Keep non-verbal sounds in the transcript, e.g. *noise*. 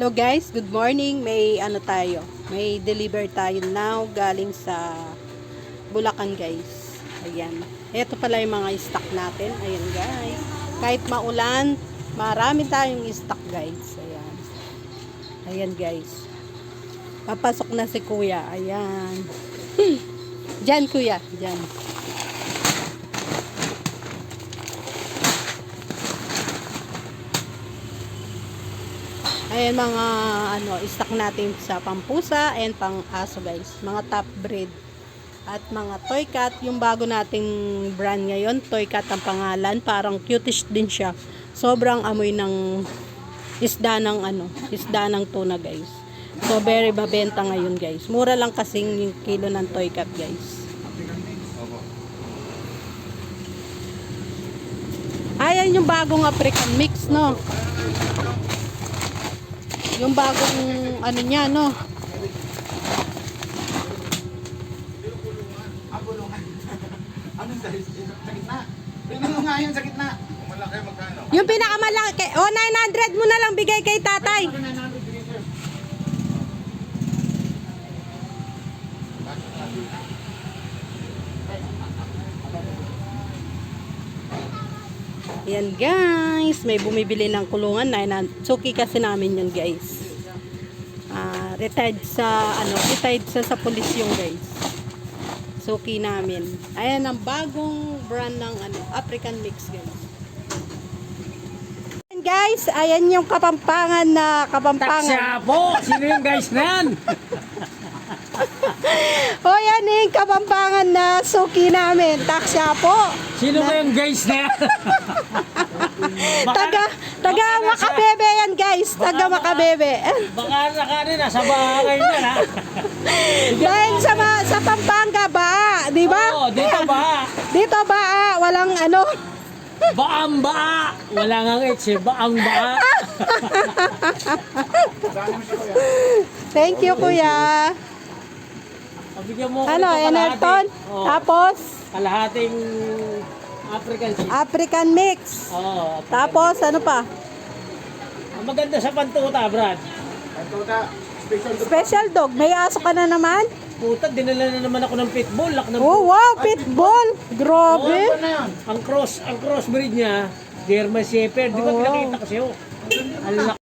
Hello guys, good morning. May ano tayo, may deliver tayo now galing sa Bulacan guys. Ayan. Ito pala yung mga stock natin. Ayan guys. Kahit maulan, marami tayong stock guys. Ayan. Ayan guys. Papasok na si kuya. Ayan. *clears throat* Diyan kuya, diyan. Ayan mga ano, stock natin sa pampusa and pang aso guys. Mga top breed. At mga toy cat, yung bago nating brand ngayon, toy cat ang pangalan, parang cutish din siya. Sobrang amoy ng isda ng ano, isda ng tuna guys. So very babenta ngayon guys. Mura lang kasing yung kilo ng toy cat guys. Ayan yung bagong African mix, no? Yung bagong ano niya, no? Anong size? Sa gitna. Tingnan mo nga yun sa gitna. Malaki magkano? Yung pinakamalaki, oh 900 mo na lang bigay kay tatay. Yan guys, may bumibili ng kulungan na Suki kasi namin yan guys. Ah, retired sa ano, retired sa sa pulis yung guys. Suki namin. Ayan ang bagong brand ng ano, African mix guys. Ayan, Guys, ayan yung kapampangan na kapampangan. Taksya po! Sino yung guys na *laughs* yung kapampangan na suki namin. Taksya po. Sino ba yung guys na yan? *laughs* Taga, taga Makabebe yan guys. Taga Makabebe. Baka naka rin, nasa bahay na ha? *laughs* Dahil sa, ma- sa Pampanga ba, di ba? Oo, dito ba? *laughs* Dito ba, walang ano. Baang baa! Wala nga ngits eh, baang baa! Thank you, kuya. Pabigyan mo Ano. Enerton? Oo, Tapos, kalahating African seed. African mix. Oo. African. Tapos, ano pa? Ang maganda sa pantuta, Brad. Na. Special to. Special dog. May aso ka na naman? Puta, dinala na naman ako ng pitbull. Lak ng Oh, wow, pitbull. Grabe. Ano na yun? Ang cross, ang crossbreed niya, German Shepherd. Di ba pinakita ko sa'yo? Ang laki